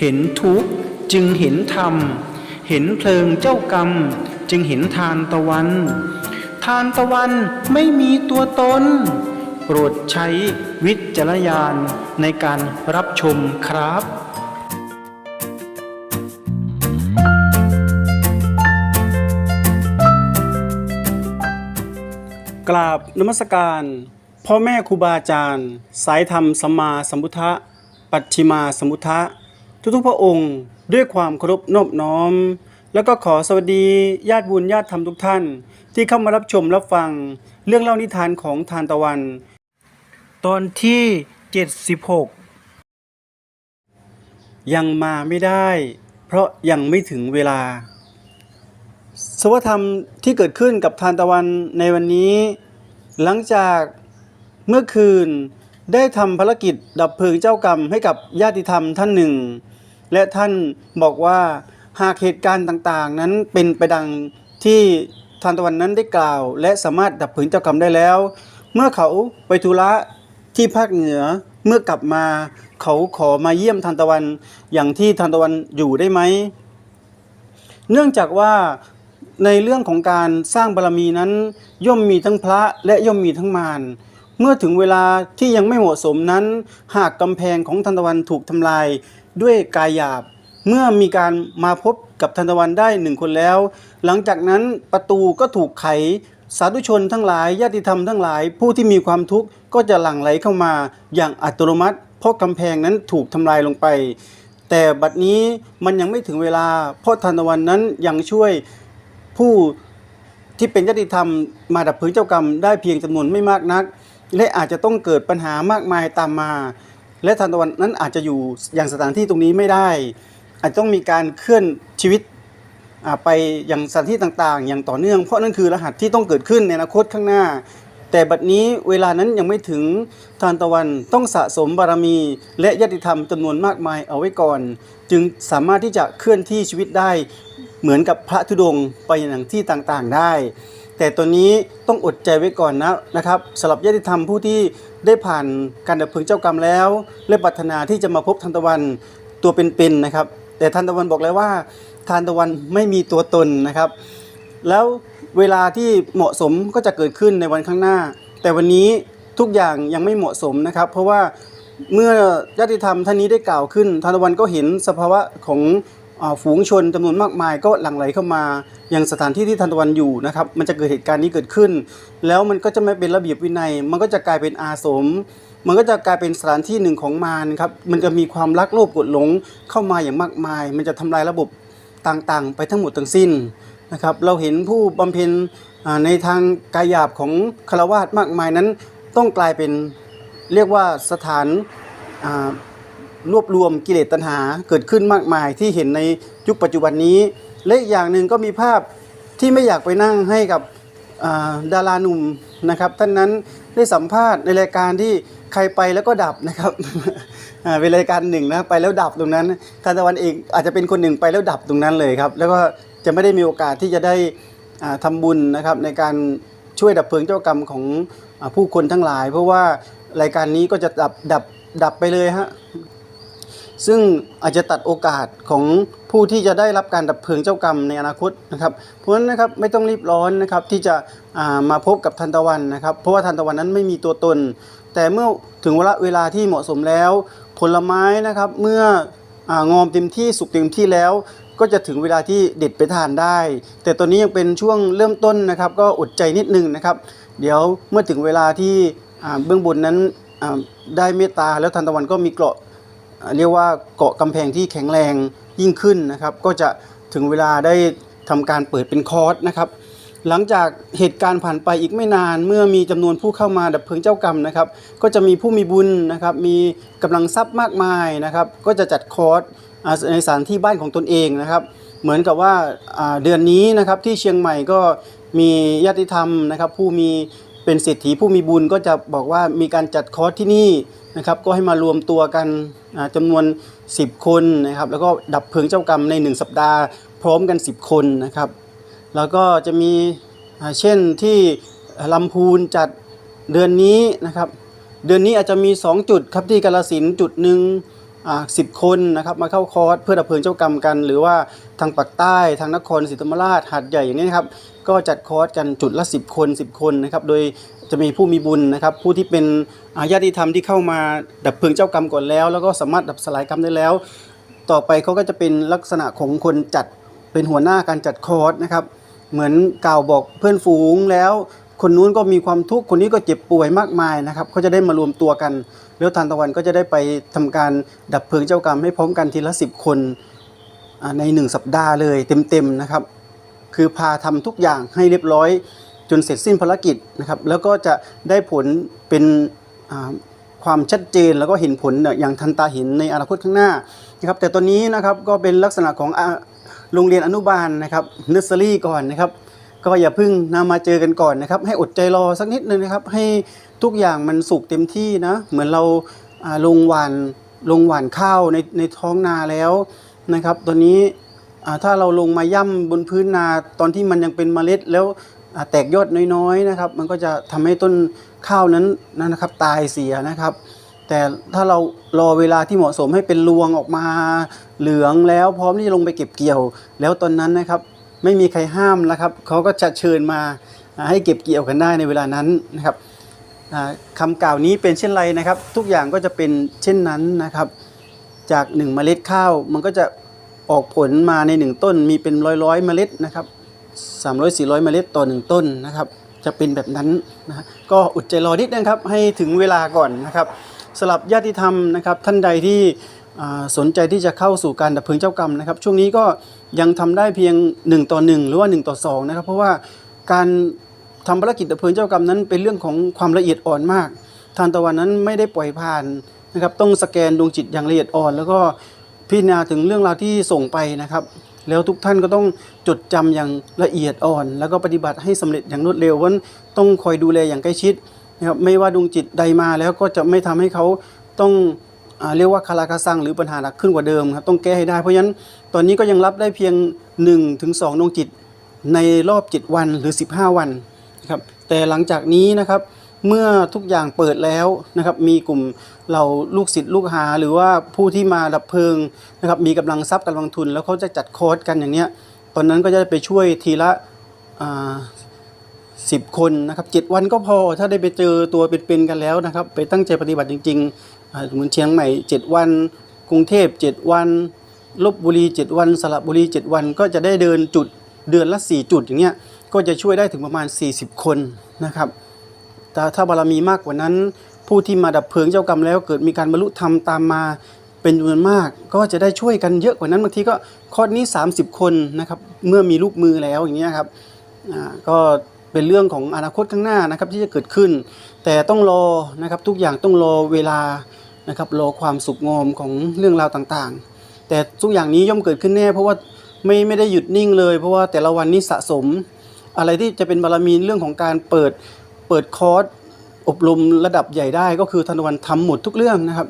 เห็นทุกข์จึงเห็นธรรม เห็นเพลิงเจ้ากรรม จึงเห็นทานตะวัน ทานตะวันไม่มีตัวตน โปรดใช้วิจารณญาณในการรับชมครับกราบนมัสการพ่อแม่ครูบาอาจารย์ สายธรรมสัมมาสัมพุทธะ ปัจฉิมาสัมพุทธะ ทุกๆพระองค์ด้วยความเคารพนอบน้อม แล้วก็ขอสวัสดีญาติบุญญาติธรรมทุกท่าน ที่เข้ามารับชมรับฟังเรื่องเล่านิทานของทานตะวัน ตอนที่ 76 ยังมาไม่ได้ เพราะยังไม่ถึงเวลา สวธรรมที่เกิดขึ้นกับทานตะวันในวันนี้ หลังจากเมื่อคืนได้ทำภารกิจดับเพลิงเจ้ากรรมให้กับญาติธรรมท่านหนึ่ง และท่านบอกว่าหากเหตุการณ์ต่างๆ นั้นเป็นไปดังที่ทานตะวันนั้นได้กล่าว และสามารถดับเพลิงเจ้ากรรมได้แล้ว เมื่อเขาไปธุระที่ภาคเหนือเมื่อกลับมา เขาขอมาเยี่ยมทานตะวันอย่างที่ทานตะวันอยู่ได้ไหม เนื่องจากว่าในเรื่องของการสร้างบารมีนั้น ย่อมมีทั้งพระและย่อมมีทั้งมารเมื่อถึงเวลาที่ยังไม่เหมาะสมนั้น หากกำแพงของทันตะวันถูกทำลาย ด้วยกายหยาบ เมื่อมีการมาพบกับทันตะวันได้หนึ่งคนแล้ว หลังจากนั้นประตูก็ถูกไข สาธุชนทั้งหลายญาติธรรมทั้งหลาย ผู้ที่มีความทุกข์ก็จะหลั่งไหลเข้ามาอย่างอัตโนมัติ เพราะกำแพงนั้นถูกทำลายลงไป แต่บัดนี้มันยังไม่ถึงเวลา เพราะทานตะวันนั้นยังช่วยผู้ที่เป็นญาติธรรมมาดับเพลิงเจ้ากรรมได้เพียงจำนวนไม่มากนัก และอาจจะต้องเกิดปัญหามากมายตามมา และทานตะวันนั้นอาจจะอยู่อย่างสถานที่ตรงนี้ไม่ได้ อาจจะต้องมีการเคลื่อนชีวิตไปอยังสถานที่ต่างๆ อย่างต่อเนื่องเพราะนั่นคือรหัสที่ต้องเกิดขึ้นในอนาคตข้างหน้า แต่บัดนี้เวลานั้นยังไม่ถึงทานตะวันต้องสะสมบารมี และญาติธรรมจำนวนมากมายเอาไว้ก่อน จึงสามารถที่จะเคลื่อนที่ชีวิตได้เหมือนกับพระธุดงไปอย่างที่ต่างๆได้ แต่ตัวนี้ต้องอดใจไว้ก่อนนะนะครับสำหรับญาติธรรมผู้ที่ ได้ผ่านการดับเพลิงเจ้ากรรมแล้วและปรารถนาที่จะมาพบทานตะวันตัวเป็นๆนะครับ แต่ทานตะวันบอกแล้วว่าทานตะวันไม่มีตัวตนนะครับ แล้วเวลาที่เหมาะสมก็จะเกิดขึ้นในวันข้างหน้า แต่วันนี้ทุกอย่างยังไม่เหมาะสมนะครับ เพราะว่าเมื่อญาติธรรมท่านนี้ได้กล่าวขึ้นทานตะวันก็เห็นสภาวะของ ฝูงชนจำนวนมากมายก็หลั่งไหลเข้ามาอยังสถานที่ที่ทานตะวันอยู่นะครับมันจะเกิดเหตุการณ์นี้เกิดขึ้น แล้วมันก็จะไม่เป็นระเบียบวินัย มันก็จะกลายเป็นอาสม มันก็จะกลายเป็นสถานที่หนึ่งของมารครับมันจะมีความรักโลภกดหลงเข้ามาอย่างมากมาย มันจะทำลายระบบต่างๆ ไปทั้งหมดทั้งสิ้นนะครับเราเห็นผู้บำเพ็ญในทางกายหยาบของคารวาสมากมายนั้น ต้องกลายเป็นเรียกว่าสถานอ่า รวบรวมกิเลสตัณหาเกิดขึ้นมากมายที่เห็นในยุคปัจจุบันนี้ และอีกอย่างหนึ่งก็มีภาพที่ไม่อยากไปนั่งให้กับดาราหนุ่มนะครับ ท่านนั้นได้สัมภาษณ์ในรายการที่ใครไปแล้วก็ดับนะครับเป็นรายการหนึ่งนะไปแล้วดับตรงนั้นทานตะวันเองอาจจะเป็นคนหนึ่งไปแล้วดับตรงนั้นเลยครับ แล้วก็จะไม่ได้มีโอกาสที่จะได้อ่าทำบุญนะครับในการช่วยดับเพลิงเจ้ากรรมของอผู้คนทั้งหลาย เพราะว่ารายการนี้ก็จะดับดับดับไปเลยฮะ ซึ่งอาจจะตัดโอกาสของผู้ที่จะได้รับการดับเพลิงเจ้ากรรมในอนาคตนะครับ เพราะฉะนั้นนะครับไม่ต้องรีบร้อนนะครับที่จะามาพบกับทันตะวันนะครับ เพราะว่าทันตะวันนั้นไม่มีตัวตน แต่เมื่อถึงเวลาเวลาที่เหมาะสมแล้ว ผลไม้นะครับเมื่อองอมเต็มที่สุกเต็มที่แล้วก็จะถึงเวลาที่เด็ดไปทานได้ แต่ตอนนี้ยังเป็นช่วงเริ่มต้นนะครับ ก็อดใจนิดนึงนะครับ เดี๋ยวเมื่อถึงเวลาที่เบื้องบนนั้นได้เมตตาแล้วทันตะวันก็มีเกราะอ่า เรียกว่าเกาะกำแพงที่แข็งแรงยิ่งขึ้นนะครับ ก็จะถึงเวลาได้ทำการเปิดเป็นคอร์สนะครับ หลังจากเหตุการณ์ผ่านไปอีกไม่นาน เมื่อมีจำนวนผู้เข้ามาดับเพลิงเจ้ากรรมนะครับ ก็จะมีผู้มีบุญนะครับ มีกำลังทรัพย์มากมายนะครับ ก็จะจัดคอร์สในสถานที่บ้านของตนเองนะครับ เหมือนกับว่าเดือนนี้นะครับที่เชียงใหม่ก็มีญาติธรรมนะครับ ผู้มี เป็นเศรษฐีผู้มีบุญก็จะบอกว่ามีการจัดคอร์สที่นี่นะครับ ก็ให้มารวมตัวกันอ่าจำนวน 10 คนนะครับ แล้วก็ดับเพลิงเจ้ากรรมใน 1 สัปดาห์ พร้อมกัน 10 คนนะครับ แล้วก็จะมีเช่นที่ลำพูนจัดเดือนนี้นะครับ เดือนนี้อาจจะมี 2 จุดครับที่กาลสินจุดหนึ่ง สิบคนนะครับมาเข้าคอร์สเพื่อดับเพลิงเจ้ากรรมกัน หรือว่าทางปากใต้ทางนครศรีธรรมราชหาดใหญ่อย่างนี้นะครับก็จัดคอร์สกันจุดละ 10 คน 10 คนนะครับโดยจะมีผู้มีบุญนะครับ ผู้ที่เป็นอาญาติธรรมที่เข้ามาดับเพลิงเจ้ากรรมก่อนแล้ว แล้วก็สามารถดับสลายกรรมได้แล้ว ต่อไปเขาก็จะเป็นลักษณะของคนจัดเป็นหัวหน้าการจัดคอร์สนะครับเหมือนกล่าวบอกเพื่อนฝูงแล้ว คนนู้นก็มีความทุกข์คนนี้ก็เจ็บป่วยมากมายนะครับเขาจะได้มารวมตัวกัน แล้วทานตะวันก็จะได้ไปทำการดับเพลิงเจ้ากรรมให้พร้อมกันทีละสิบคนในหนึ่งสัปดาห์เลยเต็มๆนะครับ คือพาทำทุกอย่างให้เรียบร้อยจนเสร็จสิ้นภารกิจนะครับ แล้วก็จะได้ผลเป็นความชัดเจนแล้วก็เห็นผลอย่างทันตาเห็นในอนาคตข้างหน้านะครับ แต่ตอนนี้นะครับก็เป็นลักษณะของอโรงเรียนอนุบาลนะครับเนอร์เซอรี่ก่อนนะครับ ก็อย่าเพิ่งนำมาเจอกันก่อนนะครับ ให้อดใจรอสักนิดนึงนะครับ ให้ทุกอย่างมันสุกเต็มที่นะ เหมือนเราลงหวานลงหวานข้าวในในท้องนาแล้วนะครับ ตอนนี้ถ้าเราลงมาย่ำบนพื้นนาตอนที่มันยังเป็นเมล็ดแล้วแตกยอดน้อยๆนะครับ มันก็จะทำให้ต้นข้าวนั้นนั่นนะครับ ตายเสียนะครับ แต่ถ้าเรารอเวลาที่เหมาะสมให้เป็นรวงออกมาเหลืองแล้วพร้อมที่จะลงไปเก็บเกี่ยว แล้วตอนนั้นนะครับ ไม่มีใครห้ามนะครับเขาก็จะเชิญมาให้เก็บเกี่ยวกันได้ในเวลานั้นนะครับอ่าคำกล่าวนี้เป็นเช่นไรนะครับ ทุกอย่างก็จะเป็นเช่นนั้นนะครับ จากหนึ่งเมล็ดข้าวมันก็จะออกผลมาในหนึ่งต้นมีเป็นร้อยร้อยเมล็ดนะครับสามร้อยสี่ร้อยเมล็ดต่อหนึ่งต้นนะครับ จะเป็นแบบนั้นนะก็อดใจรอนิดนะครับให้ถึงเวลาก่อนนะครับสำหรับญาติธรรมนะครับท่านใดที่สนใจที่จะเข้าสู่การดับเพลิงเจ้ากรรมนะครับ ช่วงนี้ก็ ยังทำได้เพียง 1 ต่อ 1 หรือว่า 1 ต่อ 2 นะครับ เพราะว่าการทำภารกิจดับเพลิงเจ้ากรรมนั้น เป็นเรื่องของความละเอียดอ่อนมาก ทานตะวันนั้นไม่ได้ปล่อยผ่านนะครับต้องสแกนดวงจิตอย่างละเอียดอ่อน แล้วก็พิจารณาถึงเรื่องราวที่ส่งไปนะครับ แล้วทุกท่านก็ต้องจดจำอย่างละเอียดอ่อน แล้วก็ปฏิบัติให้สำเร็จอย่างรวดเร็วเพราะต้องคอยดูแลอย่างใกล้ชิดนะครับไม่ว่าดวงจิตใดมาแล้วก็จะไม่ทำให้เขาต้อง เรียกว่าคาราคาซังหรือปัญหาหนักขึ้นกว่าเดิมครับต้องแก้ให้ได้เพราะฉะนั้นตอนนี้ก็ยังรับได้เพียง1-2ถึง2ดวงจิตในรอบ 7 วันหรือ 15 วันนะครับแต่หลังจากนี้นะครับเมื่อทุกอย่างเปิดแล้วนะครับมีกลุ่มเราลูกศิษย์ลูกหา หรือว่าผู้ที่มาดับเพลิงนะครับมีกำลังทรัพย์กำลังทุน แล้วเขาจะจัดคอร์สกันอย่างเนี้ยตอนนั้นก็จะไปช่วยทีละสิบคนนะครับเจ็ดวันก็พอถ้าได้ไปเจอตัวเป็นๆกันแล้วนะครับ ไปตั้งใจปฏิบัติจริง ๆ อ่าเหมือนเชียงใหม่ 7 วัน กรุงเทพ 7 วันลบบุรี 7 วัน สระบุรี 7 วัน ก็จะได้เดินจุดเดือนละ 4 จุดอย่างเงี้ยก็จะช่วยได้ถึงประมาณ 40 คนนะครับแต่ถ้าบารมีมากกว่านั้น ผู้ที่มาดับเพลิงเจ้ากรรมแล้ว เกิดมีการบรรลุธรรมตามมาเป็นจำนวนมาก ก็จะได้ช่วยกันเยอะกว่านั้นบางทีก็คอร์สนี้ 30 คนนะครับเมื่อมีลูกมือแล้วอย่างเงี้ยครับอ่าก็เป็นเรื่องของอนาคตข้างหน้านะครับที่จะเกิดขึ้น แต่ต้องรอนะครับทุกอย่างต้องรอเวลา นะครับรอความสุขงอมของเรื่องราวต่างๆ แต่ทุกอย่างนี้ย่อมเกิดขึ้นแน่ เพราะว่าไม่ไม่ได้หยุดนิ่งเลย เพราะว่าแต่ละวันนี้สะสม อะไรที่จะเป็นบารมีเรื่องของการเปิดเปิดคอร์สอบรมระดับใหญ่ได้ ก็คือธนวันทำหมดทุกเรื่องนะครับ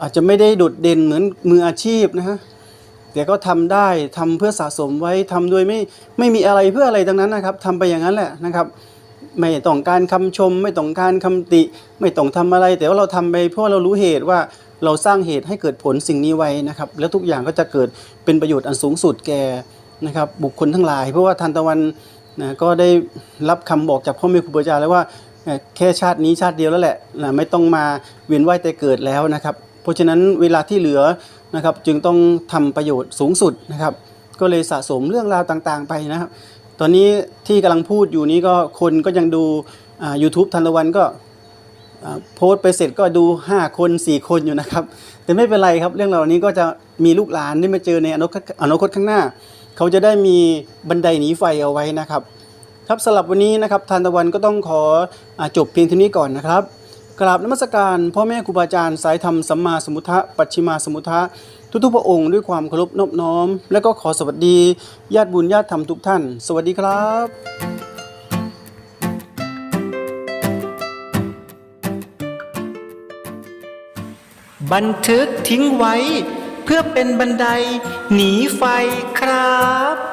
อาจจะไม่ได้โดดเด่นเหมือนมืออาชีพนะฮะแต่ก็ทำได้ทำเพื่อสะสมไว้ทำโดยไม่ไม่มีอะไรเพื่ออะไรทั้งนั้นนะครับทำไปอย่างนั้นแหละนะครับ ไม่ต้องการคำชม ไม่ต้องการคำติ ไม่ต้องทำอะไร แต่ว่าเราทำไปเพราะเรารู้เหตุว่าเราสร้างเหตุให้เกิดผลสิ่งนี้ไว้นะครับ แล้วทุกอย่างก็จะเกิดเป็นประโยชน์อันสูงสุดแก่นะครับบุคคลทั้งหลาย เพราะว่าทันตะวันนะก็ได้รับคำบอกจากพ่อแม่ครูบาอาจารย์แล้วว่าแค่ชาตินี้ชาติเดียวแล้วแหละนะไม่ต้องมาเวียนว่ายแต่เกิดแล้วนะครับ เพราะฉะนั้นเวลาที่เหลือนะครับจึงต้องทำประโยชน์สูงสุดนะครับ ก็เลยสะสมเรื่องราวต่างๆไปนะครับ ตอนนี้ที่กำลังพูดอยู่นี้ก็คนก็ยังดูอ่า YouTube ทันตะวันก็โพสต์ไปเสร็จก็ดู 5 คน 4 คนอยู่นะครับ แต่ไม่เป็นไรครับ เรื่องเหล่านี้ก็จะมีลูกหลานได้มาเจอในอนาคตอนาคตข้างหน้า เขาจะได้มีบันไดหนีไฟเอาไว้นะครับ ครับสำหรับวันนี้นะครับทานตะวันก็ต้องขออจบเพียงเท่านี้ก่อนนะครับกราบนมัสการพ่อแม่ครูบาอาจารย์สายธรรมสัมมาสมุทธะปัจฉิมาสมุทธะ ทุกๆพระองค์ด้วยความเคารพนอบน้อม และก็ขอสวัสดีญาติบุญญาติธรรมทุกท่าน สวัสดีครับบันทึกทิ้งไว้เพื่อเป็นบันไดหนีไฟครับ